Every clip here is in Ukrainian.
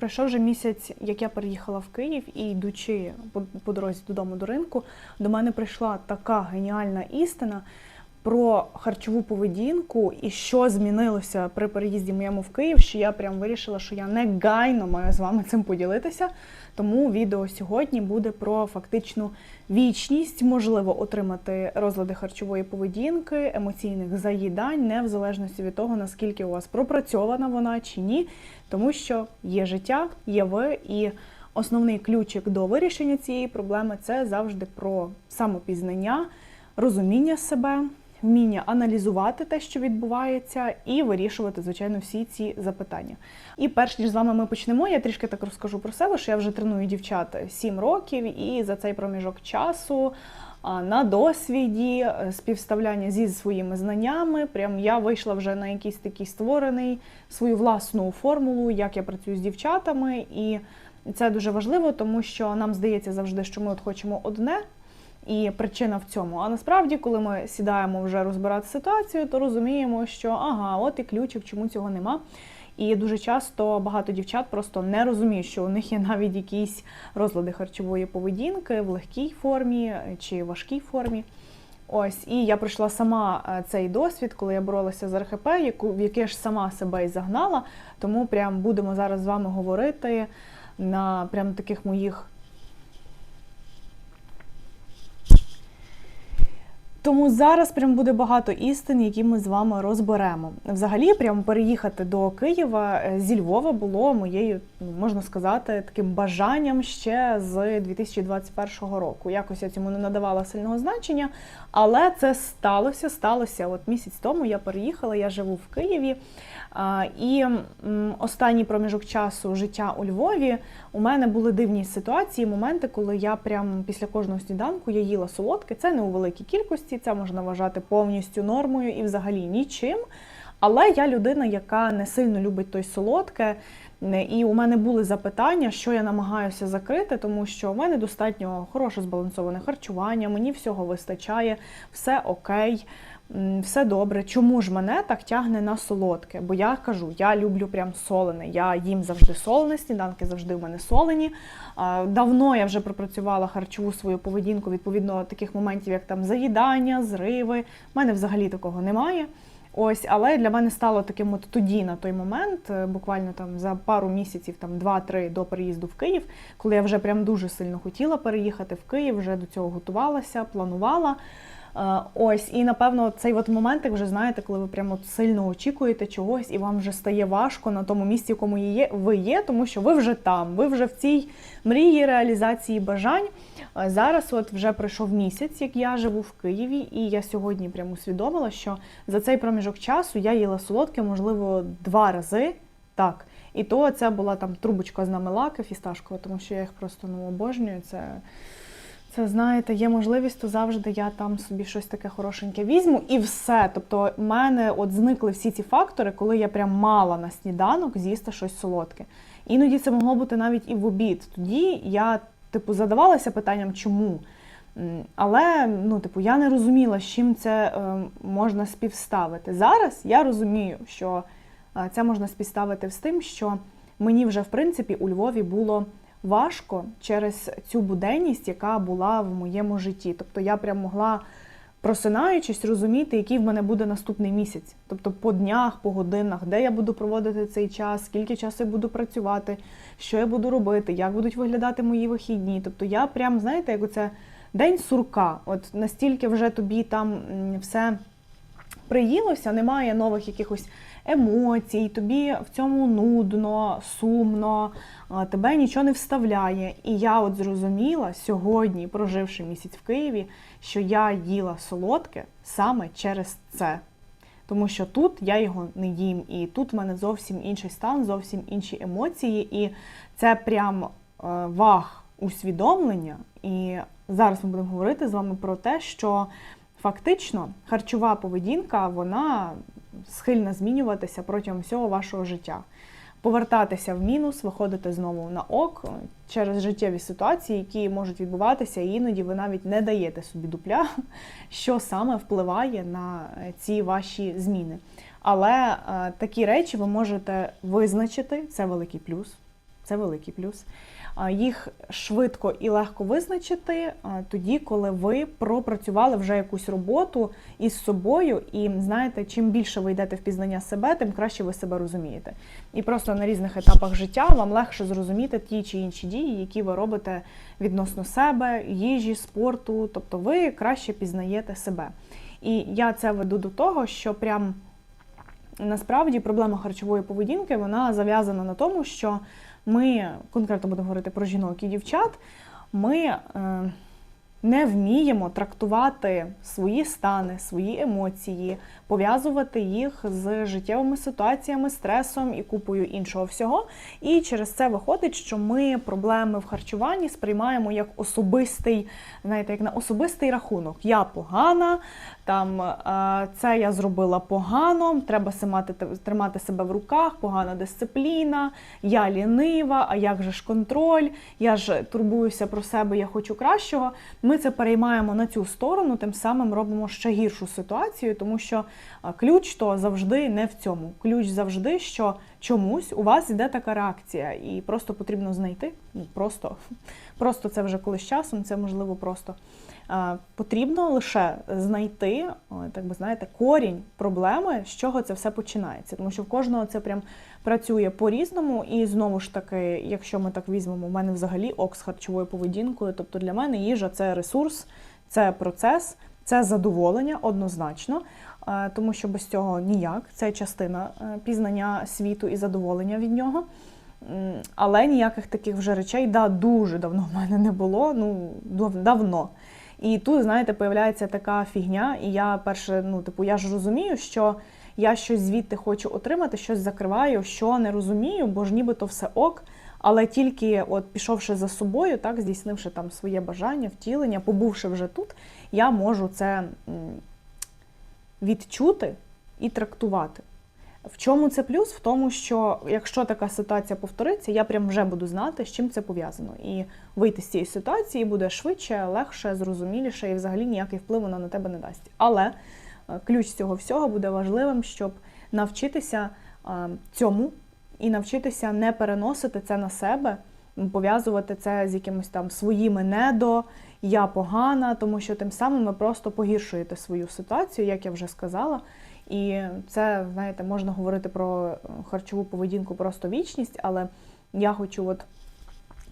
Пройшов вже місяць, як я переїхала в Київ, і йдучи по, дорозі додому до ринку, до мене прийшла така геніальна істина про харчову поведінку і що змінилося при переїзді моєму в Київ, що я прям вирішила, що я негайно маю з вами цим поділитися. Тому відео сьогодні буде про фактичну вічність, можливо отримати розлади харчової поведінки, емоційних заїдань, не в залежності від того, наскільки у вас пропрацьована вона чи ні, тому що є життя, є ви і. Основний ключик до вирішення цієї проблеми це завжди про самопізнання, розуміння себе, вміння аналізувати те, що відбувається, і вирішувати, звичайно, всі ці запитання. І перш ніж з вами ми почнемо, я трішки так розкажу про себе, що я вже треную дівчат 7 років, і за цей проміжок часу. На досвіді е, співставляння зі своїми знаннями, прям я вийшла вже на якийсь такий створений свою власну формулу, як я працюю з дівчатами, і це дуже важливо, тому що нам здається завжди, що ми от хочемо одне, і причина в цьому. А насправді, коли ми сідаємо вже розбирати ситуацію, то розуміємо, що ага, от і ключик, чому цього нема. І дуже часто багато дівчат просто не розуміють, що у них є навіть якісь розлади харчової поведінки в легкій формі чи важкій формі. Ось, і я пройшла сама е, цей досвід, коли я боролася з РХП, яку в яке ж сама себе і загнала. Тому прям будемо зараз з вами говорити на прям таких моїх. Тому зараз прям буде багато істин, які ми з вами розберемо. Взагалі, прям переїхати до Києва е, зі Львова було моєю, можна сказати, таким бажанням ще з 2021 року. Якось я цьому не надавала сильного значення, але це сталося. Сталося от місяць тому. Я переїхала, я живу в Києві. І останній проміжок часу життя у Львові у мене були дивні ситуації, моменти, коли я прям після кожного сніданку я їла солодке. Це не у великій кількості, це можна вважати повністю нормою і взагалі нічим. Але я людина, яка не сильно любить той солодке. І у мене були запитання, що я намагаюся закрити, тому що у мене достатньо хороше збалансоване харчування, мені всього вистачає, все окей, все добре. Чому ж мене так тягне на солодке? Бо я кажу, я люблю прям солене. Я їм завжди солене, сніданки завжди в мене солені. Давно я вже пропрацювала харчову свою поведінку відповідно таких моментів, як там заїдання, зриви. У мене взагалі такого немає. Ось, але для мене стало таким от тоді на той момент, е, буквально там за пару місяців, там 2-3 до переїзду в Київ, коли я вже прям дуже сильно хотіла переїхати в Київ, вже до цього готувалася, планувала. Е, Ось, і напевно цей от момент, як вже знаєте, коли ви прямо сильно очікуєте чогось, і вам вже стає важко на тому місці, в якому є, ви є, тому що ви вже там, ви вже в цій мрії реалізації бажань. Е, Зараз от вже пройшов місяць, як я живу в Києві, і я сьогодні прямо усвідомила, що за цей проміжок часу я їла солодке, можливо, два рази. Так. І то це була там трубочка з намелаки фісташкова, тому що я їх просто ну, обожнюю. Це, це знаєте, є можливість, то завжди я там собі щось таке хорошеньке візьму і все. Тобто, в мене от зникли всі ці фактори, коли я прям мала на сніданок з'їсти щось солодке. Іноді це могло бути навіть і в обід. Тоді я, типу, задавалася питанням, чому. Але ну, типу, я не розуміла, з чим це е, можна співставити. Зараз я розумію, що е, це можна співставити з тим, що мені вже в принципі у Львові було важко через цю буденність, яка була в моєму житті. Тобто я прям могла, просинаючись, розуміти, який в мене буде наступний місяць. Тобто по днях, по годинах, де я буду проводити цей час, скільки часу я буду працювати, що я буду робити, як будуть виглядати мої вихідні. Тобто я прям, знаєте, як оце день сурка. От настільки вже тобі там все приїлося, немає нових якихось емоцій, тобі в цьому нудно, сумно, тебе нічого не вставляє. І я от зрозуміла сьогодні, проживши місяць в Києві, що я їла солодке саме через це. Тому що тут я його не їм, і тут в мене зовсім інший стан, зовсім інші емоції, і це прям е, ваг усвідомлення. І зараз ми будемо говорити з вами про те, що фактично харчова поведінка вона схильна змінюватися протягом всього вашого життя. Повертатися в мінус, виходити знову на ок через життєві ситуації, які можуть відбуватися, і іноді ви навіть не даєте собі дупля, що саме впливає на е, ці ваші зміни. Але е, такі речі ви можете визначити, це великий плюс. це великий плюс. Їх швидко і легко визначити тоді, коли ви пропрацювали вже якусь роботу із собою, і знаєте, чим більше ви йдете в пізнання себе, тим краще ви себе розумієте. І просто на різних етапах життя вам легше зрозуміти ті чи інші дії, які ви робите відносно себе, їжі, спорту. Тобто ви краще пізнаєте себе. І я це веду до того, що прям насправді проблема харчової поведінки вона зав'язана на тому, що ми конкретно будемо говорити про жінок і дівчат. Ми е, не вміємо трактувати свої стани, свої емоції, пов'язувати їх з життєвими ситуаціями, стресом і купою іншого всього. І через це виходить, що ми проблеми в харчуванні сприймаємо як особистий, знаєте, як на особистий рахунок. Я погана, там е, це я зробила погано, треба тримати себе в руках, погана дисципліна, я лінива, а як же ж контроль, я ж турбуюся про себе, я хочу кращого. Ми це переймаємо на цю сторону, тим самим робимо ще гіршу ситуацію, тому що ключ то завжди не в цьому. Ключ завжди, що чомусь у вас йде така реакція, і просто потрібно знайти. ну, Просто, просто це вже колись часом, це можливо просто. Потрібно лише знайти, так би знаєте, корінь проблеми, з чого це все починається. Тому що в кожного це прям працює по-різному. І знову ж таки, якщо ми так візьмемо, у мене взагалі ок з харчовою поведінкою. Тобто для мене їжа це ресурс, це процес, це задоволення однозначно, тому що без цього ніяк. Це частина е, пізнання світу і задоволення від нього. Але ніяких таких вже речей да, дуже давно в мене не було. Ну давно. І тут, знаєте, появляється така фігня, і я перше, ну, типу, я ж розумію, що я щось звідти хочу отримати, щось закриваю, що не розумію, бо ж нібито все ок. Але тільки от пішовши за собою, так, здійснивши там своє бажання, втілення, побувши вже тут, я можу це відчути і трактувати. В чому це плюс? В тому, що якщо така ситуація повториться, я прям вже буду знати, з чим це пов'язано. І вийти з цієї ситуації буде швидше, легше, зрозуміліше і взагалі ніякий вплив вона на тебе не дасть. Але е, ключ цього всього буде важливим, щоб навчитися е, цьому і навчитися не переносити це на себе, пов'язувати це з якимось там своїми недо, я погана, тому що тим самим ви просто погіршуєте свою ситуацію, як я вже сказала. І це, знаєте, можна говорити про харчову поведінку просто вічність, але я хочу, от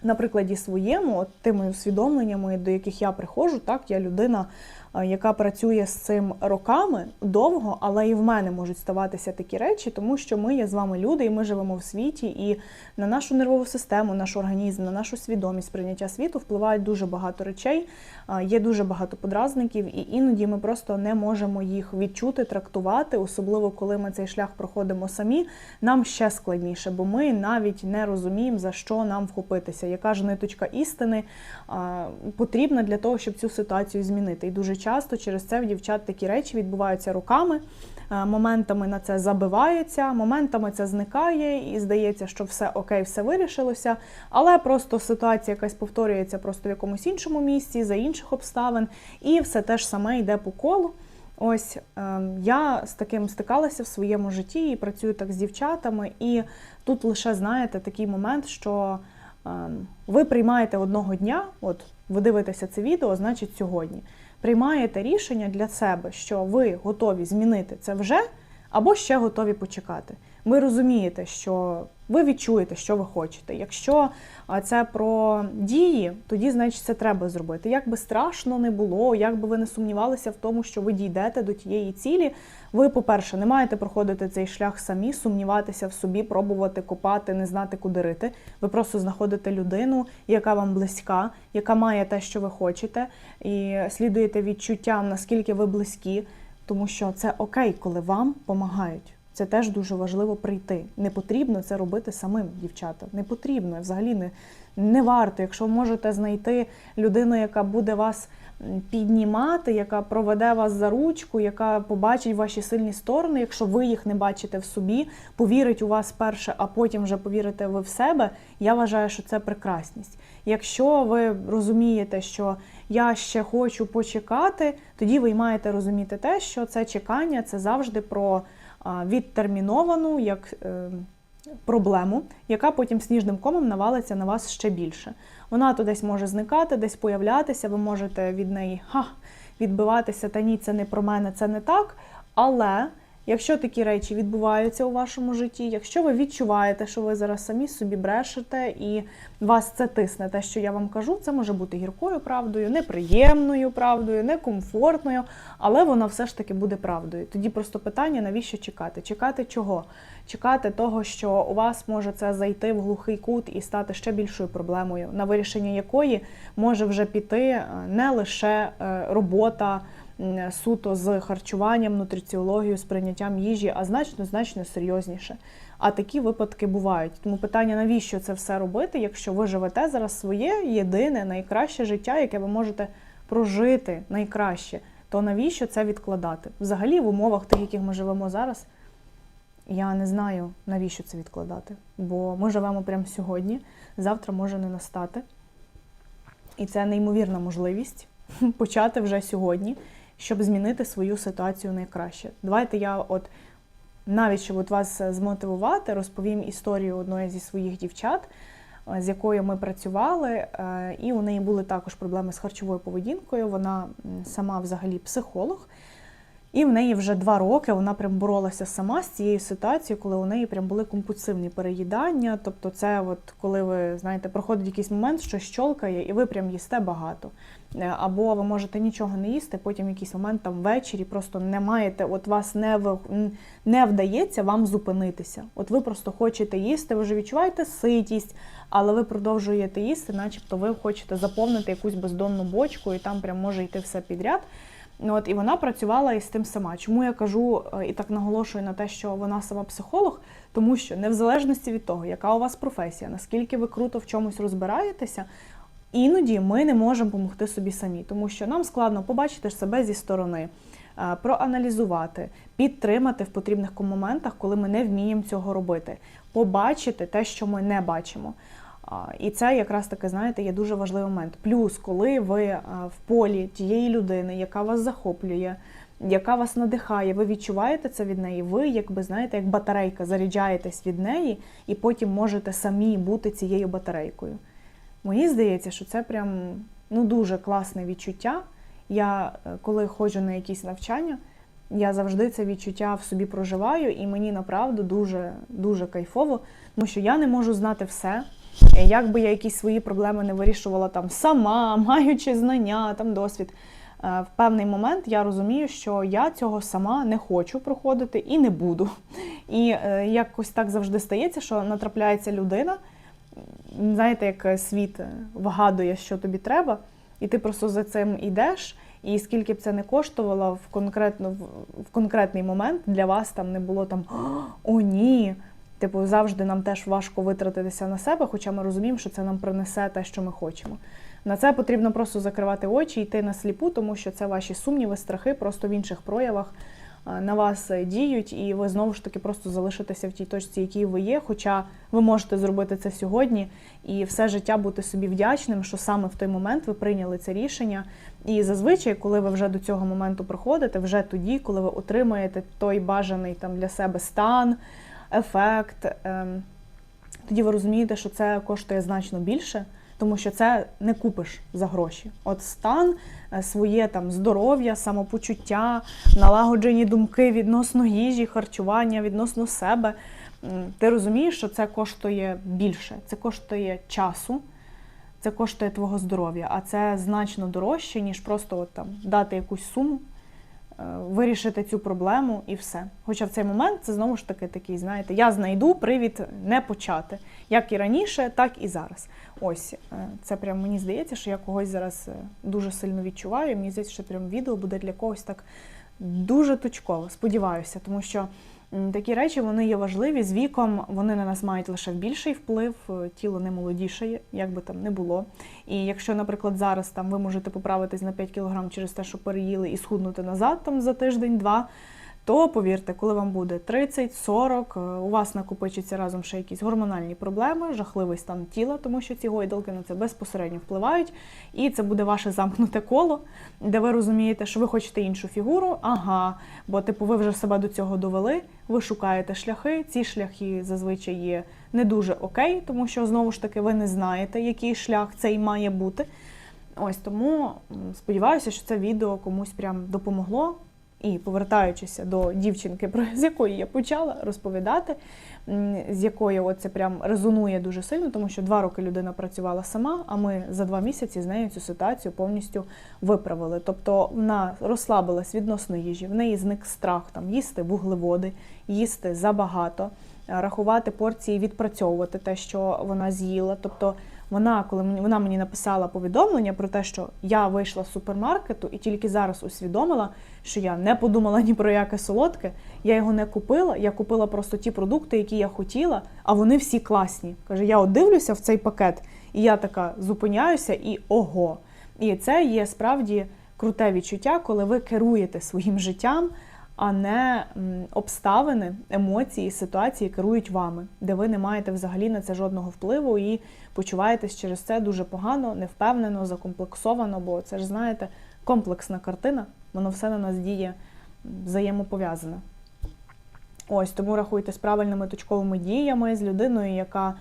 на прикладі своєму, от тими усвідомленнями, до яких я приходжу, так, я людина Е, яка працює з цим роками довго, але і в мене можуть ставатися такі речі, тому що ми є з вами люди, і ми живемо в світі, і на нашу нервову систему, наш організм, на нашу свідомість прийняття світу впливають дуже багато речей, е, є дуже багато подразників, і іноді ми просто не можемо їх відчути, трактувати, особливо коли ми цей шлях проходимо самі. Нам ще складніше, бо ми навіть не розуміємо, за що нам вхопитися, яка ж ниточка істини е, потрібна для того, щоб цю ситуацію змінити. І дуже часто через це в дівчат такі речі відбуваються руками. Е, моментами на це забиваються, моментами це зникає, і здається, що все окей, все вирішилося. Але просто ситуація якась повторюється просто в якомусь іншому місці, за інших обставин, і все те ж саме йде по колу. Ось ем, я з таким стикалася в своєму житті і працюю так з дівчатами. І тут лише знаєте такий момент, що ем, ви приймаєте одного дня, от ви дивитеся це відео, значить сьогодні приймаєте рішення для себе, що ви готові змінити це вже, або ще готові почекати. Ви розумієте, що ви відчуєте, що ви хочете. Якщо це про дії, тоді, значить, це треба зробити. Як би страшно не було, як би ви не сумнівалися в тому, що ви дійдете до тієї цілі, ви, по-перше, не маєте проходити цей шлях самі, сумніватися в собі, пробувати копати, не знати, куди рити. Ви просто знаходите людину, яка вам близька, яка має те, що ви хочете, і слідуєте відчуттям, наскільки ви близькі, тому що це окей, коли вам допомагають. Це теж дуже важливо прийти. Не потрібно це робити самим, дівчата. Не потрібно. Взагалі не не варто. Якщо можете знайти людину, яка буде вас піднімати, яка проведе вас за ручку, яка побачить ваші сильні сторони, якщо ви їх не бачите в собі, повірить у вас перше, а потім вже повірите ви в себе. Я вважаю, що це прекрасність. Якщо ви розумієте, що я ще хочу почекати, тоді ви маєте розуміти те, що це чекання це завжди про відтерміновану, як е, проблему, яка потім сніжним комом навалиться на вас ще більше. Вона то десь може зникати, десь появлятися, ви можете від неї ха, відбиватися, та ні, це не про мене, це не так. Але якщо такі речі відбуваються у вашому житті, якщо ви відчуваєте, що ви зараз самі собі брешете і вас це тисне, те, що я вам кажу, це може бути гіркою правдою, неприємною правдою, некомфортною, але вона все ж таки буде правдою. Тоді просто питання, навіщо чекати? Чекати чого? Чекати того, що у вас може це зайти в глухий кут і стати ще більшою проблемою, на вирішення якої може вже піти е, не лише е, робота суто з харчуванням, нутриціологією, з прийняттям їжі, а значно значно серйозніше. А такі випадки бувають. Тому питання, навіщо це все робити, якщо ви живете зараз своє єдине, найкраще життя, яке ви можете прожити найкраще, то навіщо це відкладати? Взагалі, в умовах тих, яких ми живемо зараз, я не знаю, навіщо це відкладати. Бо ми живемо прямо сьогодні, завтра може не настати. І це неймовірна можливість почати вже сьогодні, щоб змінити свою ситуацію найкраще. Давайте я, от навіть щоб от вас змотивувати, розповім історію одної зі своїх дівчат, е, з якою ми працювали, е, і у неї були також проблеми з харчовою поведінкою. Вона сама взагалі психолог. І в неї вже два роки вона прям боролася сама з цією ситуацією, коли у неї прям були компульсивні переїдання. Тобто, це от коли ви знаєте, проходить якийсь момент, що щолкає, і ви прям їсте багато. Е, Або ви можете нічого не їсти, потім якийсь момент там ввечері просто не маєте, от вас не в, не вдається вам зупинитися. От ви просто хочете їсти, ви вже відчуваєте ситість, але ви продовжуєте їсти, начебто ви хочете заповнити якусь бездонну бочку, і там прям може йти все підряд. Ну, От, і вона працювала із тим сама. Чому я кажу е, і так наголошую на те, що вона сама психолог? Тому що не в залежності від того, яка у вас професія, наскільки ви круто в чомусь розбираєтеся, іноді ми не можемо допомогти собі самі, тому що нам складно побачити себе зі сторони, е, проаналізувати, підтримати в потрібних моментах, коли ми не вміємо цього робити, побачити те, що ми не бачимо. І це якраз таки, знаєте, є дуже важливий момент. Плюс, коли ви в полі тієї людини, яка вас захоплює, яка вас надихає, ви відчуваєте це від неї, ви, якби знаєте, як батарейка, заряджаєтесь від неї, і потім можете самі бути цією батарейкою. Мені здається, що це прям ну, дуже класне відчуття. Я е, коли ходжу на якісь навчання, я завжди це відчуття в собі проживаю, і мені направду дуже дуже кайфово, тому що я не можу знати все. Як би я якісь свої проблеми не вирішувала там сама, маючи знання, там досвід. е, В певний момент я розумію, що я цього сама не хочу проходити і не буду. І е, якось так завжди стається, що натрапляється людина, знаєте, як світ е, вгадує, що тобі треба, і ти просто за цим йдеш. І скільки б це не коштувало в конкретно в конкретний момент для вас там не було там о ні. Типу, завжди нам теж важко витратитися на себе, хоча ми розуміємо, що це нам принесе те, що ми хочемо. На це потрібно просто закривати очі, йти на сліпу, тому що це ваші сумніви, страхи просто в інших проявах на вас е, діють, і ви знову ж таки просто залишитеся в тій точці, якій ви є. Хоча ви можете зробити це сьогодні і все життя бути собі вдячним, що саме в той момент ви прийняли це рішення. І зазвичай, коли ви вже до цього моменту приходите, вже тоді, коли ви отримаєте той бажаний там для себе стан, ефект, ем, тоді ви розумієте, що це коштує значно більше, тому що це не купиш за гроші. От стан, е, своє там здоров'я, самопочуття, налагоджені думки відносно їжі, харчування, відносно себе. Ти розумієш, що це коштує більше, це коштує часу. Це коштує твого здоров'я, а це значно дорожче, ніж просто от там дати якусь суму, вирішити цю проблему і все. Хоча в цей момент це знову ж таки такий, знаєте, я знайду привід не почати. Як і раніше, так і зараз. Ось е, це прям мені здається, що я когось зараз е, дуже сильно відчуваю. Мені здається, що прям відео буде для когось так дуже точково. Сподіваюся, тому що. Такі речі вони є важливі. З віком вони на нас мають лише більший вплив, е, тіло не молодішає, як би там не було. І якщо, наприклад, зараз там ви можете поправитись на 5 кг через те, що переїли і схуднути назад там за тиждень-два, то повірте, коли вам буде 30-40, е, у вас накопичиться разом ще якісь гормональні проблеми, жахливий стан тіла, тому що ці гойдалки на це безпосередньо впливають. І це буде ваше замкнуте коло, де ви розумієте, що ви хочете іншу фігуру. Ага, бо типу ви вже себе до цього довели, ви шукаєте шляхи. Ці шляхи зазвичай є не дуже окей, тому що знову ж таки ви не знаєте, який шлях цей має бути. Ось тому сподіваюся, що це відео комусь прям допомогло. І повертаючися до дівчинки, про з якої я почала розповідати, з якою от це прям резонує дуже сильно, тому що два роки людина працювала сама, а ми за два місяці з нею цю ситуацію повністю виправили. Тобто вона розслабилась відносно їжі, в неї зник страх там їсти вуглеводи, їсти забагато, рахувати порції, відпрацьовувати те, що вона з'їла. Тобто вона, коли мені вона мені написала повідомлення про те, що я вийшла з супермаркету і тільки зараз усвідомила, що я не подумала ні про яке солодке, я його не купила. Я купила просто ті продукти, які я хотіла, а вони всі класні. Каже, я дивлюся в цей пакет, і я така зупиняюся і ого. І це є справді круте відчуття, коли ви керуєте своїм життям, а не обставини, емоції, ситуації керують вами, де ви не маєте взагалі на це жодного впливу і почуваєтесь через це дуже погано, невпевнено, закомплексовано, бо це ж знаєте, комплексна картина, воно все на нас діє взаємопов'язане. Ось тому рахуйте з правильними точковими діями з людиною, яка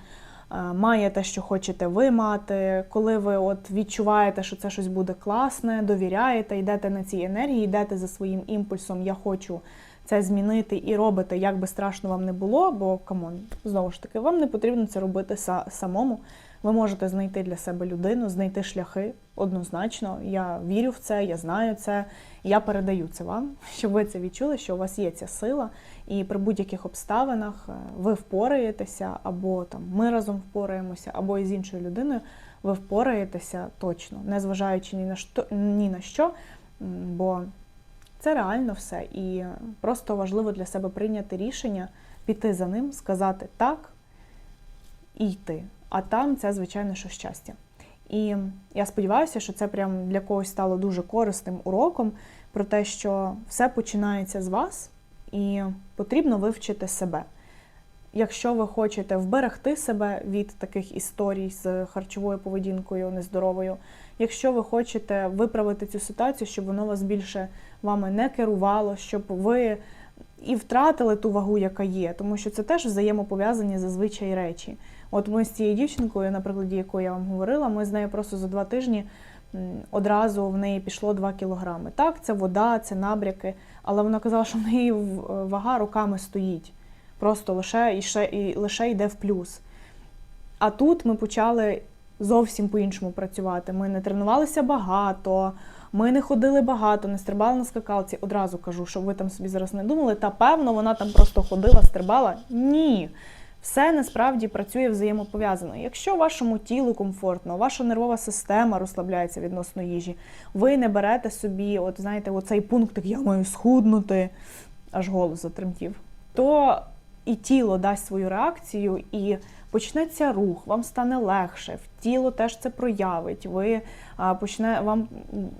має те, що хочете ви мати. Коли ви от відчуваєте, що це щось буде класне, довіряєте, йдете на цій енергії, йдете за своїм імпульсом, я хочу це змінити і робите, як би страшно вам не було, бо камон, знову ж таки, вам не потрібно це робити са- самому. Ви можете знайти для себе людину, знайти шляхи однозначно. Я вірю в це, я знаю це, я передаю це вам, щоб ви це відчули, що у вас є ця сила, і при будь-яких обставинах е, ви впораєтеся, або там ми разом впораємося, або із іншою людиною ви впораєтеся точно, незважаючи ні на що, ні на що, бо це реально все. І просто важливо для себе прийняти рішення, піти за ним, сказати так і йти. А там це, звичайно, що щастя. І я сподіваюся, що це прям для когось стало дуже корисним уроком про те, що все починається з вас, і потрібно вивчити себе. Якщо ви хочете вберегти себе від таких історій з харчовою поведінкою нездоровою, якщо ви хочете виправити цю ситуацію, щоб воно вас більше вами не керувало, щоб ви і втратили ту вагу, яка є, тому що це теж взаємопов'язані зазвичай речі. От ми з цією дівчинкою, на прикладі я вам говорила, ми з нею просто за два тижні одразу в неї пішло 2 кілограми. Так, це вода, це набряки, але вона казала, що в неї вага руками стоїть. Просто лише і ще і лише йде в плюс. А тут ми почали зовсім по-іншому працювати. Ми не тренувалися багато, ми не ходили багато, не стрибали на скакалці. Одразу кажу, щоб ви там собі зараз не думали, та певно, вона там просто ходила, стрибала. Ні. Все насправді працює взаємопов'язано. Якщо вашому тілу комфортно, ваша нервова система розслабляється відносно їжі, ви не берете собі, от знаєте, оцей пунктик я маю схуднути, аж голос затремтів, то і тіло дасть свою реакцію, і почнеться рух, вам стане легше, в тіло теж це проявить. Ви почне вам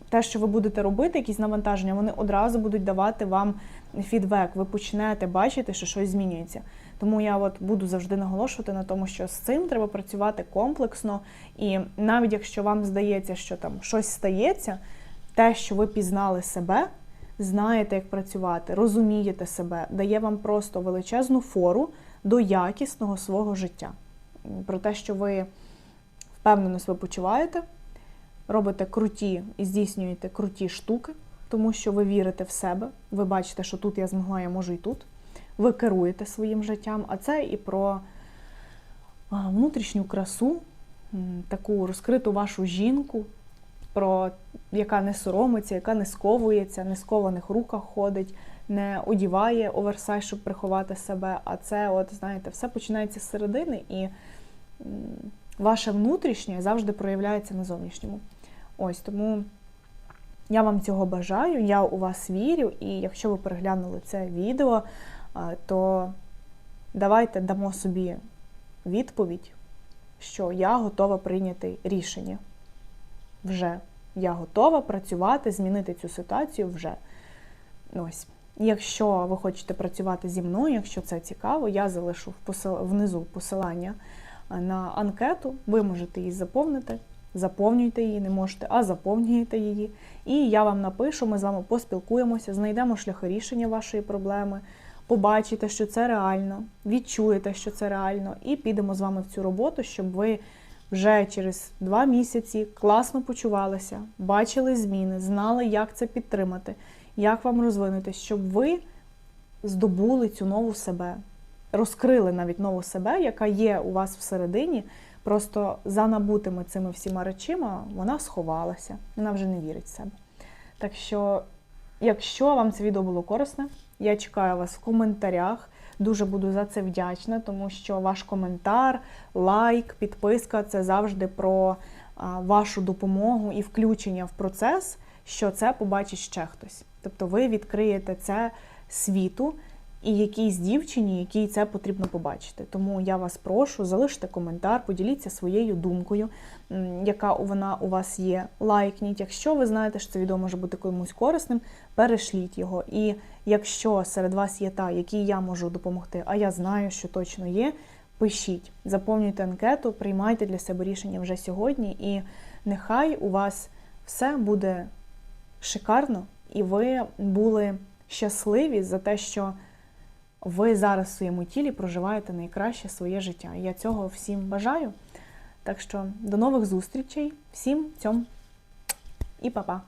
те, що ви будете робити, якісь навантаження, вони одразу будуть давати вам фідбек. Ви почнете бачити, що щось змінюється. Тому я от буду завжди наголошувати на тому, що з цим треба працювати комплексно, і навіть якщо вам здається, що там щось стається, те, що ви пізнали себе, знаєте, як працювати, розумієте себе, дає вам просто величезну фору до якісного свого життя. Про те, що ви впевнено себе почуваєте, робите круті і здійснюєте круті штуки, тому що ви вірите в себе, ви бачите, що тут я змогла, я можу і тут. Ви керуєте своїм життям, а це і про внутрішню красу, таку розкриту вашу жінку, про яка не соромиться, яка не сковується, не скованих руках ходить, не одіває оверсайз, щоб приховати себе. А це, от знаєте, все починається з середини, і ваше внутрішнє завжди проявляється на зовнішньому. Ось тому я вам цього бажаю, я у вас вірю, і якщо ви переглянули це відео, то давайте дамо собі відповідь, що я готова прийняти рішення. Вже я готова працювати, змінити цю ситуацію вже. Ось. Якщо ви хочете працювати зі мною, якщо це цікаво, я залишу внизу посилання на анкету. Ви можете її заповнити. Заповнюйте її, не можете, а заповнюєте її. І я вам напишу, ми з вами поспілкуємося, знайдемо шляхи рішення вашої проблеми, побачите, що це реально, відчуєте, що це реально, і підемо з вами в цю роботу, щоб ви вже через два місяці класно почувалися, бачили зміни, знали, як це підтримати, як вам розвинутись, щоб ви здобули цю нову себе, розкрили навіть нову себе, яка є у вас всередині. Просто за набутими цими всіма речима вона сховалася, вона вже не вірить в себе. Так що, якщо вам це відео було корисне, я чекаю вас в коментарях. Дуже буду за це вдячна, тому що ваш коментар, лайк, підписка це завжди про вашу допомогу і включення в процес, що це побачить ще хтось. Тобто ви відкриєте це світу і якійсь дівчині, якій це потрібно побачити. Тому я вас прошу, залиште коментар, поділіться своєю думкою, яка вона у вас є. Лайкніть. Якщо ви знаєте, що це відео може бути комусь корисним, перешліть його. І якщо серед вас є та, якій я можу допомогти, а я знаю, що точно є, пишіть, заповнюйте анкету, приймайте для себе рішення вже сьогодні, і нехай у вас все буде шикарно, і ви були щасливі за те, що ви зараз в своєму тілі проживаєте найкраще своє життя. Я цього всім бажаю. Так що до нових зустрічей, всім цьом і па-па!